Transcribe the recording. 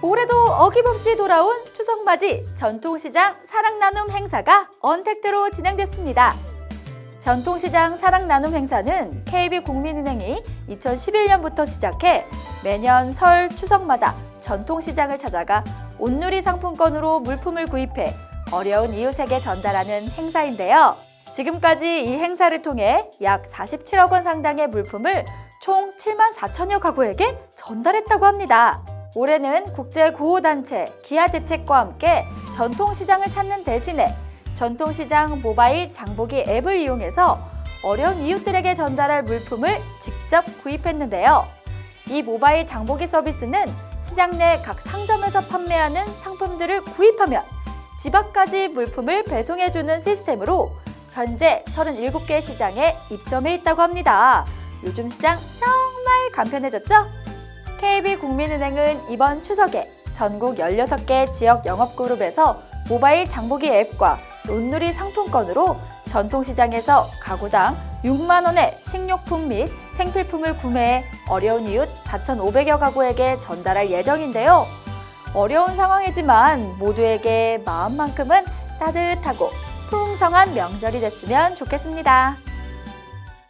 올해도 어김없이 돌아온 추석맞이 전통시장 사랑나눔 행사가 언택트로 진행됐습니다. 전통시장 사랑나눔 행사는 KB국민은행이 2011년부터 시작해 매년 설 추석마다 전통시장을 찾아가 온누리 상품권으로 물품을 구입해 어려운 이웃에게 전달하는 행사인데요. 지금까지 이 행사를 통해 약 47억 원 상당의 물품을 총 7만 4천여 가구에게 전달했다고 합니다. 올해는 국제구호단체 기아 대책과 함께 전통시장을 찾는 대신에 전통시장 모바일 장보기 앱을 이용해서 어려운 이웃들에게 전달할 물품을 직접 구입했는데요. 이 모바일 장보기 서비스는 시장 내 각 상점에서 판매하는 상품들을 구입하면 집 앞까지 물품을 배송해주는 시스템으로 현재 37개 시장에 입점해 있다고 합니다. 요즘 시장 정말 간편해졌죠? KB국민은행은 이번 추석에 전국 16개 지역 영업그룹에서 모바일 장보기 앱과 온누리 상품권으로 전통시장에서 가구당 6만 원의 식료품 및 생필품을 구매해 어려운 이웃 4,500여 가구에게 전달할 예정인데요. 어려운 상황이지만 모두에게 마음만큼은 따뜻하고 풍성한 명절이 됐으면 좋겠습니다.